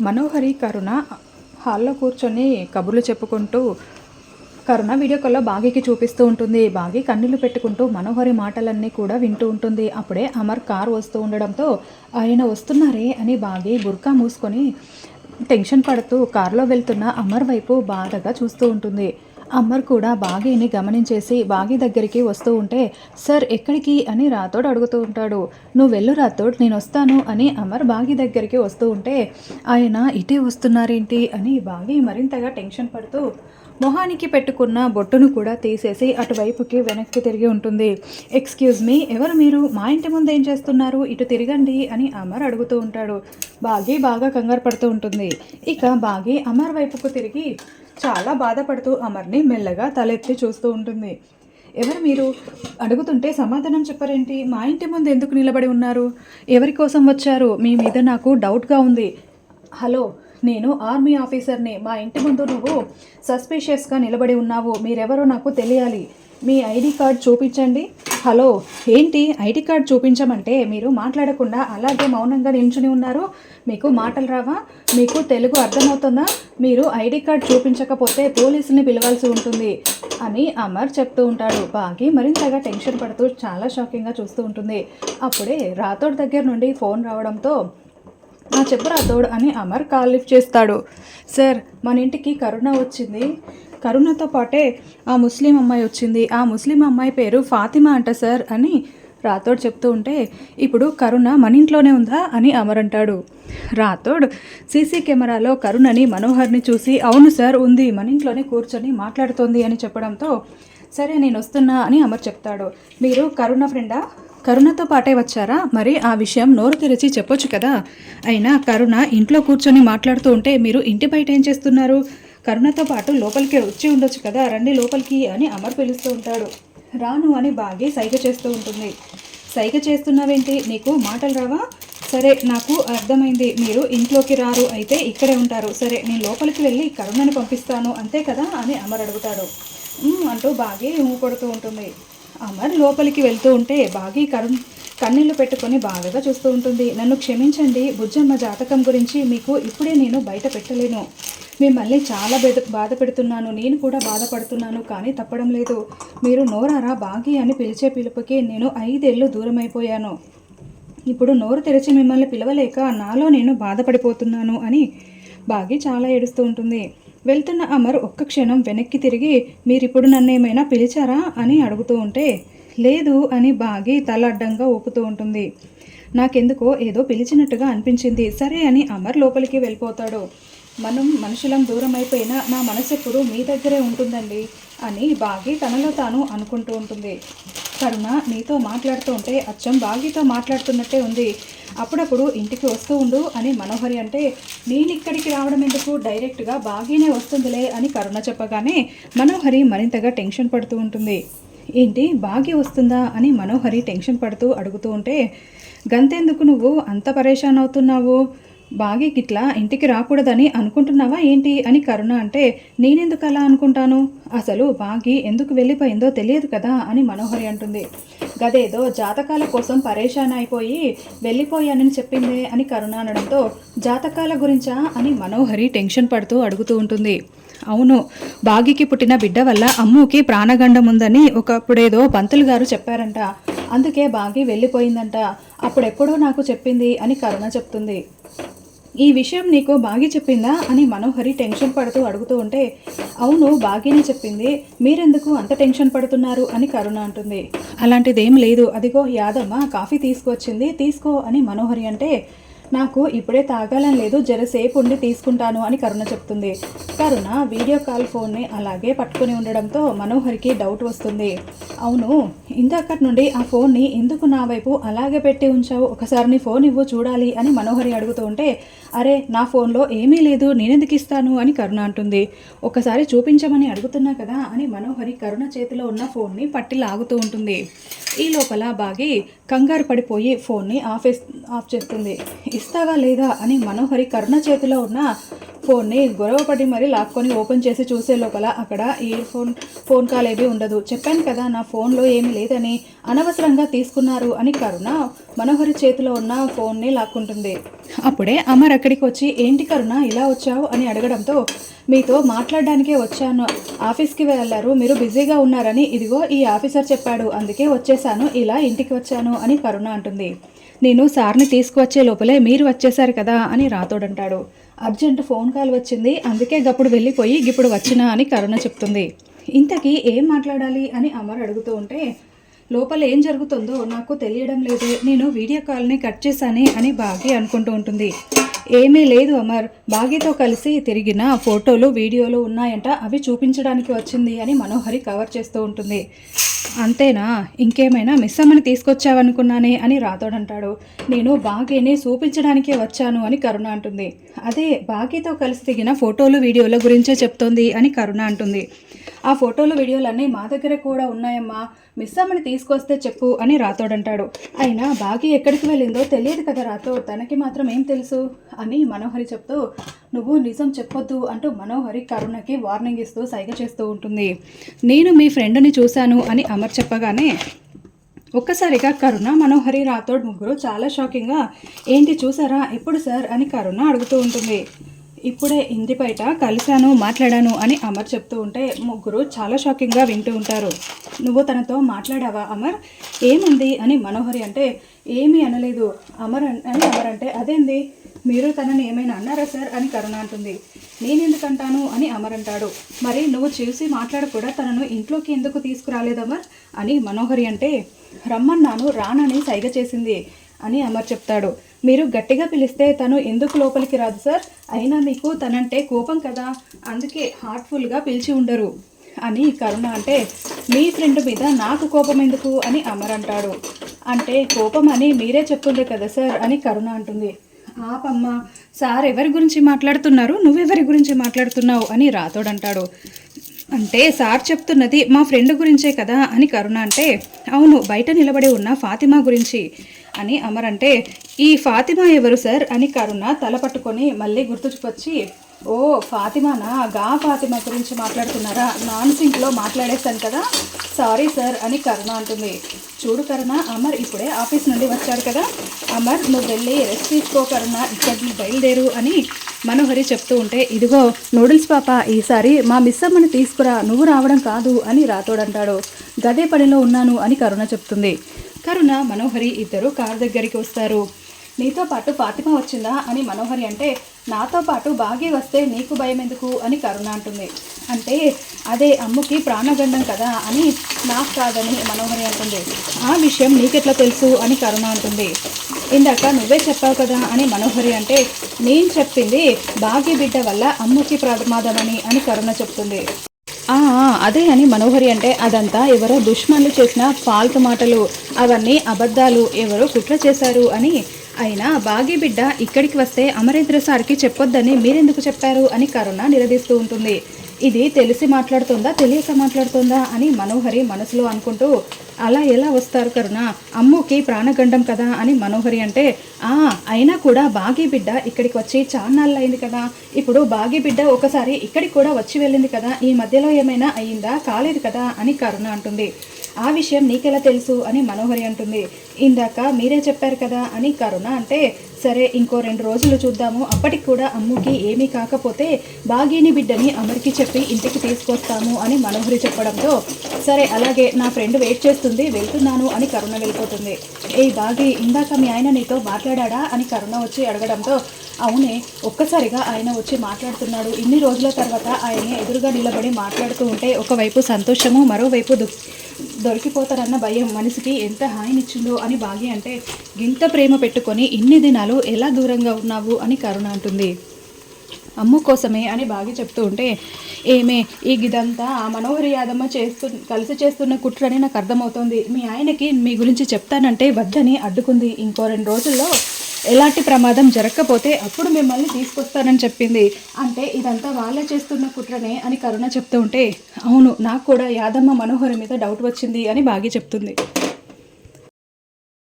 మనోహరి కరుణ హాల్లో కూర్చొని కబుర్లు చెప్పుకుంటూ కరుణ వీడియో కాల్లో బాగీకి చూపిస్తూ ఉంటుంది. బాగి కన్నీళ్ళు పెట్టుకుంటూ మనోహరి మాటలన్నీ కూడా వింటూ ఉంటుంది. అప్పుడే అమర్ కార్ వస్తూ ఉండడంతో ఆయన వస్తున్నారే? అని బాగి బుర్కా మూసుకొని టెన్షన్ పడుతూ కారులో వెళ్తున్న అమర్ వైపు బాధగా చూస్తూ ఉంటుంది. అమర్ కూడా బాగీని గమనించేసి బాగి దగ్గరికి వస్తూ ఉంటే సార్ ఎక్కడికి? అని రాతోడు అడుగుతూ ఉంటాడు. నువ్వు వెళ్ళు రాథోడ్ నేను వస్తాను అని అమర్ బాగి దగ్గరికి వస్తూ ఉంటే ఆయన ఇటే వస్తున్నారేంటి? అని బాగీ మరింతగా టెన్షన్ పడుతూ మొహానికి పెట్టుకున్న బొట్టును కూడా తీసేసి అటువైపుకి వెనక్కి తిరిగి ఉంటుంది. ఎక్స్క్యూజ్ మీ ఎవరు మీరు? మా ఇంటి ముందు ఏం చేస్తున్నారు? ఇటు తిరగండి అని అమర్ అడుగుతూ ఉంటాడు. బాగి బాగా కంగారు పడుతూ ఉంటుంది. ఇక బాగి అమర్ వైపుకు తిరిగి చాలా బాధపడుతూ అమర్ని మెల్లగా తలెత్తి చూస్తూ ఉంటుంది. ఎవరు మీరు? అడుగుతుంటే సమాధానం చెప్పారేంటి? మా ఇంటి ముందు ఎందుకు నిలబడి ఉన్నారు? ఎవరి కోసం వచ్చారు? మీ మీద నాకు డౌట్గా ఉంది. హలో నేను ఆర్మీ ఆఫీసర్ని. మా ఇంటి ముందు నువ్వు సస్పీషియస్గా నిలబడి ఉన్నావు. మీరెవరో నాకు తెలియాలి. మీ ఐడి కార్డ్ చూపించండి. హలో ఏంటి? ఐడి కార్డ్ చూపించమంటే మీరు మాట్లాడకుండా అలాగే మౌనంగా నిల్చుని ఉన్నారు. మీకు మాటలు రావా? మీకు తెలుగు అర్థమవుతుందా? మీరు ఐడి కార్డ్ చూపించకపోతే పోలీసుల్ని పిలవాల్సి ఉంటుంది అని అమర్ చెప్తూ ఉంటాడు. బాగి మరింతగా టెన్షన్ పడుతూ చాలా షాకింగ్గా చూస్తూ ఉంటుంది. అప్పుడే రాథోడ్ దగ్గర నుండి ఫోన్ రావడంతో నా చెప్పు రాథోడ్ అని అమర్ కాల్ లిఫ్ట్ చేస్తాడు. సార్ మన ఇంటికి కరోనా వచ్చింది. కరుణతో పాటే ఆ ముస్లిం అమ్మాయి వచ్చింది. ఆ ముస్లిం అమ్మాయి పేరు ఫాతిమా అంట సార్ అని రాథోడ్ చెప్తూ ఉంటే ఇప్పుడు కరుణ మన ఇంట్లోనే ఉందా? అని అమర్ అంటాడు. రాథోడ్ సీసీ కెమెరాలో కరుణని మనోహర్ని చూసి అవును సార్ ఉంది. మన ఇంట్లోనే కూర్చొని మాట్లాడుతోంది అని చెప్పడంతో సరే నేను వస్తున్నా అని అమర్ చెప్తాడు. మీరు కరుణ ఫ్రెండా? కరుణతో పాటే వచ్చారా? మరి ఆ విషయం నోరు తెరిచి చెప్పొచ్చు కదా. అయినా కరుణ ఇంట్లో కూర్చొని మాట్లాడుతూ ఉంటే మీరు ఇంటి బయట ఏం చేస్తున్నారు? కరుణతో పాటు లోపలికి వచ్చి ఉండొచ్చు కదా రండి లోపలికి అని అమర్ పిలుస్తూ ఉంటాడు. రాను అని బాగి సైగ చేస్తూ ఉంటుంది. సైగ చేస్తున్నావేంటి? నీకు మాటలు రావా? సరే నాకు అర్థమైంది. మీరు ఇంట్లోకి రారు అయితే ఇక్కడే ఉంటారు. సరే నేను లోపలికి వెళ్ళి కరుణని పంపిస్తాను అంతే కదా అని అమర్ అడుగుతాడు. అంటూ బాగి ఊ కొడుతూ ఉంటుంది. అమర్ లోపలికి వెళ్తూ ఉంటే బాగి కరుణ్ కన్నీళ్ళు పెట్టుకొని బాధగా చూస్తూ ఉంటుంది. నన్ను క్షమించండి బుజ్జమ్మ జాతకం గురించి మీకు ఇప్పుడే నేను బయట పెట్టలేను. మిమ్మల్ని చాలా బెద బాధ పెడుతున్నాను నేను కూడా బాధపడుతున్నాను కానీ తప్పడం లేదు. మీరు నోరారా బాగి అని పిలిచే పిలుపుకి నేను ఐదేళ్ళు దూరం అయిపోయాను ఇప్పుడు నోరు తెరిచి మిమ్మల్ని పిలవలేక నాలో నేను బాధపడిపోతున్నాను అని బాగి చాలా ఏడుస్తూ ఉంటుంది. వెళ్తున్న అమర్ ఒక్క క్షణం వెనక్కి తిరిగి మీరిప్పుడు నన్ను ఏమైనా పిలిచారా? అని అడుగుతూ ఉంటే లేదు అని బాగి తల అడ్డంగా ఊపుతూ ఉంటుంది. నాకెందుకో ఏదో పిలిచినట్టుగా అనిపించింది. సరే అని అమర్ లోపలికి వెళ్ళిపోతాడు. మనం మనుషులం దూరం అయిపోయినా నా మనసు ఎప్పుడు మీ దగ్గరే ఉంటుందండి అని బాగి తనలో తాను అనుకుంటూ ఉంటుంది. కరుణ నీతో మాట్లాడుతూ ఉంటే అచ్చం బాగితో మాట్లాడుతున్నట్టే ఉంది. అప్పుడప్పుడు ఇంటికి వస్తూ ఉండు అని మనోహరి అంటే నేను ఇక్కడికి రావడం ఎందుకు డైరెక్ట్గా బాగీనే వస్తుందిలే అని కరుణ చెప్పగానే మనోహరి మరింతగా టెన్షన్ పడుతూ ఉంటుంది. ఏంటి బాగి వస్తుందా అని మనోహరి టెన్షన్ పడుతూ అడుగుతూ ఉంటే గంతెందుకు నువ్వు? అంత పరేషాన్ అవుతున్నావు. బాగి గిట్లా ఇంటికి రాకూడదని అనుకుంటున్నావా ఏంటి అని కరుణ అంటే నేనెందుకు అలా అనుకుంటాను? అసలు బాగి ఎందుకు వెళ్ళిపోయిందో తెలియదు కదా అని మనోహరి అంటుంది. గదేదో జాతకాల కోసం పరేషాన్ అయిపోయి వెళ్ళిపోయానని చెప్పిందే అని కరుణ అనడంతో జాతకాల గురించా అని మనోహరి టెన్షన్ పడుతూ అడుగుతూ ఉంటుంది. అవును బాగికి పుట్టిన బిడ్డ వల్ల అమ్ముకి ప్రాణగండం ఉందని ఒకప్పుడేదో పంతులు గారు చెప్పారంట. అందుకే బాగి వెళ్ళిపోయిందంట. అప్పుడెప్పుడో నాకు చెప్పింది అని కరుణ చెప్తుంది. ఈ విషయం నీకు బాగి చెప్పిందా అని మనోహరి టెన్షన్ పడుతూ అడుగుతూ ఉంటే అవును బాగినే చెప్పింది. మీరెందుకు అంత టెన్షన్ పడుతున్నారు అని కరుణ అంటుంది. అలాంటిదేం లేదు. అదిగో యాదమ్మ కాఫీ తీసుకొచ్చింది. తీసుకో అని మనోహరి అంటే నాకు ఇప్పుడే తాగాలని లేదు. జరసేపు ఉండి తీసుకుంటాను అని కరుణ చెప్తుంది. కరుణ వీడియో కాల్ ఫోన్ని అలాగే పట్టుకొని ఉండడంతో మనోహరికి డౌట్ వస్తుంది. అవును ఇందాకటి నుండి ఆ ఫోన్ని ఎందుకు నా వైపు అలాగే పెట్టి ఉంచావు? ఒకసారి నీ ఫోన్ ఇవ్వు చూడాలి అని మనోహరి అడుగుతూ ఉంటే అరే నా ఫోన్లో ఏమీ లేదు నేనెందుకు ఇస్తాను అని కరుణ అంటుంది. ఒకసారి చూపించమని అడుగుతున్నా కదా అని మనోహరి కరుణ చేతిలో ఉన్న ఫోన్ని పట్టి లాగుతూ ఉంటుంది. ఈ లోపల బాగి కంగారు పడిపోయి ఫోన్ని ఆఫ్ ఆఫ్ చేస్తుంది. ఇస్తావా లేదా అని మనోహరి కరుణ చేతిలో ఉన్న ఫోన్ని గొడవపడి మరీ లాక్కొని ఓపెన్ చేసి చూసే లోపల అక్కడ ఇయర్ ఫోన్ ఫోన్ కాల్ ఏమీ ఉండదు. చెప్పాను కదా నా ఫోన్లో ఏమీ లేదని అనవసరంగా తీసుకున్నారు అని కరుణ మనోహరి చేతిలో ఉన్న ఫోన్ని లాక్కుంటుంది. అప్పుడే అమర్ అక్కడికి వచ్చి ఏంటి కరుణ ఇలా వచ్చావు? అని అడగడంతో మీతో మాట్లాడడానికే వచ్చాను. ఆఫీస్కి వెళ్ళారు. మీరు బిజీగా ఉన్నారని ఇదిగో ఈ ఆఫీసర్ చెప్పాడు. అందుకే వచ్చేసాను. ఇలా ఇంటికి వచ్చాను అని కరుణ అంటుంది. నేను సార్ని తీసుకువచ్చే లోపలే మీరు వచ్చేసారు కదా అని రాతోడంటాడు అర్జెంట్ ఫోన్ కాల్ వచ్చింది. అందుకే గప్పుడు వెళ్ళిపోయి ఇప్పుడు వచ్చినా అని కరుణ చెప్తుంది. ఇంతకీ ఏం మాట్లాడాలి అని అమర్ అడుగుతూ ఉంటే లోపల ఏం జరుగుతుందో నాకు తెలియడం లేదు. నేను వీడియో కాల్ని కట్ చేశానే అని భాగ్య అనుకుంటూ ఉంటుంది. ఏమీ లేదు అమర్. బాగీతో కలిసి తిరిగిన ఫోటోలు వీడియోలు ఉన్నాయంట. అవి చూపించడానికి వచ్చింది అని మనోహరి కవర్ చేస్తూ ఉంటుంది. అంతేనా? ఇంకేమైనా మిస్ అమ్మని తీసుకొచ్చావనుకున్నానే అని రాతోడంటాడు నేను బాగీని చూపించడానికే వచ్చాను అని కరుణ అంటుంది. అదే బాగీతో కలిసి దిగిన ఫోటోలు వీడియోల గురించే చెప్తోంది అని కరుణ అంటుంది. ఆ ఫోటోలు వీడియోలన్నీ మా దగ్గర కూడా ఉన్నాయమ్మా. మిస్ అమ్మని తీసుకొస్తే చెప్పు అని రాతోడంటాడు అయినా బాగి ఎక్కడికి వెళ్ళిందో తెలియదు కదా రాతో తనకి మాత్రం ఏం తెలుసు? అని మనోహరి చెప్తూ నువ్వు నిజం చెప్పొద్దు అంటూ మనోహరి కరుణకి వార్నింగ్ ఇస్తూ సైగ చేస్తూ ఉంటుంది. నేను మీ ఫ్రెండ్ని చూశాను అని అమర్ చెప్పగానే ఒక్కసారిగా కరుణ మనోహరి రాథోడ్ ముగ్గురు చాలా షాకింగ్గా ఏంటి చూసారా? ఎప్పుడు సార్? అని కరుణ అడుగుతూ ఉంటుంది. ఇప్పుడే ఇంటి బయట కలిశాను మాట్లాడాను అని అమర్ చెప్తూ ఉంటే ముగ్గురు చాలా షాకింగ్గా వింటూ ఉంటారు. నువ్వు తనతో మాట్లాడావా అమర్? ఏముంది? అని మనోహరి అంటే ఏమీ అనలేదు. అమర్ అని అమర్ అంటే అదేంది? మీరు తనని ఏమైనా అన్నారా సార్? అని కరుణ అంటుంది. నేనెందుకంటాను అని అమర్ అంటాడు. మరి నువ్వు చూసి మాట్లాడు కూడా తనను ఇంట్లోకి ఎందుకు తీసుకురాలేదు అని మనోహరి అంటే రమ్మన్నాను రానని సైగ చేసింది అని అమర్ చెప్తాడు. మీరు గట్టిగా పిలిస్తే తను ఎందుకు లోపలికి రాదు సార్? అయినా మీకు తనంటే కోపం కదా అందుకే హార్ట్ఫుల్గా పిలిచి ఉండరు. అని కరుణ అంటే మీ ఫ్రెండ్ మీద నాకు కోపం ఎందుకు? అని అమర్ అంటాడు. అంటే కోపం అని మీరే చెప్తుండ్రు కదా సార్? అని కరుణ అంటుంది. ఆపమ్మ సార్ ఎవరి గురించి మాట్లాడుతున్నారు? నువ్వెవరి గురించి మాట్లాడుతున్నావు? అని రాతోడంటాడు అంటే సార్ చెప్తున్నది మా ఫ్రెండ్ గురించే కదా అని కరుణ అంటే అవును బయట నిలబడి ఉన్న ఫాతిమా గురించి అని అమర్ అంటే ఈ ఫాతిమా ఎవరు సార్? అని కరుణ తల పట్టుకొని మళ్ళీ గుర్తుకొచ్చి ఓ ఫాతిమానా? గా ఫాతిమా గురించి మాట్లాడుతున్నారా? నాన్ సింక్లో మాట్లాడేశాను కదా. సారీ సార్ అని కరుణ అంటుంది. చూడు కరుణ అమర్ ఇప్పుడే ఆఫీస్ నుండి వచ్చాడు కదా. అమర్ నువ్వు వెళ్ళి రెస్ట్ తీసుకో కరుణ ఇక్కడ బయలుదేరు అని మనోహరి చెప్తూ ఉంటే ఇదిగో నూడిల్స్ పాప ఈసారి మా మిస్ అమ్మని తీసుకురా నువ్వు రావడం కాదు అని రాతోడంటాడు. గదే పనిలో ఉన్నాను అని కరుణ చెప్తుంది. కరుణ మనోహరి ఇద్దరు కారు దగ్గరికి వస్తారు. నీతో పాటు ఫాతిమా వచ్చిందా అని మనోహరి అంటే నాతో పాటు బాగి వస్తే నీకు భయం ఎందుకు అని కరుణ అంటుంది. అంటే అదే అమ్ముకి ప్రాణగండం కదా అని నాకు కాదని మనోహరి అంటుంది. ఆ విషయం నీకెట్లా తెలుసు? అని కరుణ అంటుంది. ఇందాక నువ్వే చెప్పావు కదా అని మనోహరి అంటే నేను చెప్పింది బాగి బిడ్డ వల్ల అమ్ముకి ప్రమాదమని అని కరుణ చెప్తుంది. ఆ, అదే అని మనోహరి అంటే అదంతా ఎవరో దుష్మన్లు చేసిన ఫాల్తు మాటలు. అవన్నీ అబద్ధాలు. ఎవరో కుట్ర చేశారు అని అయినా బాగి బిడ్డ ఇక్కడికి వస్తే అమరేంద్ర సార్కి చెప్పొద్దని మీరెందుకు చెప్పారు అని కరుణ నిలదీస్తూ ఉంటుంది. ఇది తెలిసి మాట్లాడుతుందా తెలియక మాట్లాడుతుందా అని మనోహరి మనసులో అనుకుంటూ అలా ఎలా వస్తారు కరుణ? అమ్ముకి ప్రాణగండం కదా? అని మనోహరి అంటే ఆ అయినా కూడా బాగి బిడ్డ ఇక్కడికి వచ్చి చాన్నాళ్ళు అయింది కదా. ఇప్పుడు బాగి బిడ్డ ఒకసారి ఇక్కడికి కూడా వచ్చి వెళ్ళింది కదా. ఈ మధ్యలో ఏమైనా అయ్యిందా? కాలేదు కదా? అని కరుణ అంటుంది. ఆ విషయం నీకెలా తెలుసు అని మనోహరి అంటుంది. ఇందాక మీరే చెప్పారు కదా అని కరుణ అంటే సరే ఇంకో రెండు రోజులు చూద్దాము. అప్పటికి కూడా అమ్ముకి ఏమీ కాకపోతే బాగీని బిడ్డని అమరికి చెప్పి ఇంటికి తీసుకొస్తాము అని మనోహరి చెప్పడంతో సరే అలాగే నా ఫ్రెండ్ వెయిట్ చేస్తుంది వెళ్తున్నాను అని కరుణ వెళ్ళిపోతుంది. ఏ బాగి ఇందాక మీ ఆయన నీతో మాట్లాడా అని కరుణ వచ్చి అడగడంతో అవునే ఒక్కసారిగా ఆయన వచ్చి మాట్లాడుతున్నాడు. ఇన్ని రోజుల తర్వాత ఆయన ఎదురుగా నిలబడి మాట్లాడుతూ ఉంటే ఒకవైపు సంతోషము మరోవైపు దుఃఖ దొరికిపోతారన్న భయం మనసుకి ఎంత హాయినిచ్చిందో అని భాగ్య అంటే ఇంత ప్రేమ పెట్టుకొని ఇన్ని దినాలు ఎలా దూరంగా ఉన్నావు? అని కరుణ అంటుంది. అమ్మ కోసమే అని బాగా చెప్తూ ఉంటే ఏమే ఈ గిదంతా ఆ మనోహరి యాదమ్మ చేస్తు కలిసి చేస్తున్న కుట్రని నాకు అర్థమవుతోంది. మీ ఆయనకి మీ గురించి చెప్తానంటే వద్దని అడ్డుకుంది. ఇంకో రెండు రోజుల్లో ఎలాంటి ప్రమాదం జరగకపోతే అప్పుడు మిమ్మల్ని తీసుకొస్తానని చెప్పింది. అంటే ఇదంతా వాళ్ళే చేస్తున్న కుట్రనే అని కరుణ చెప్తూ ఉంటే అవును నాకు కూడా యాదమ్మ మనోహరి మీద డౌట్ వచ్చింది అని బాగి చెప్తుంది.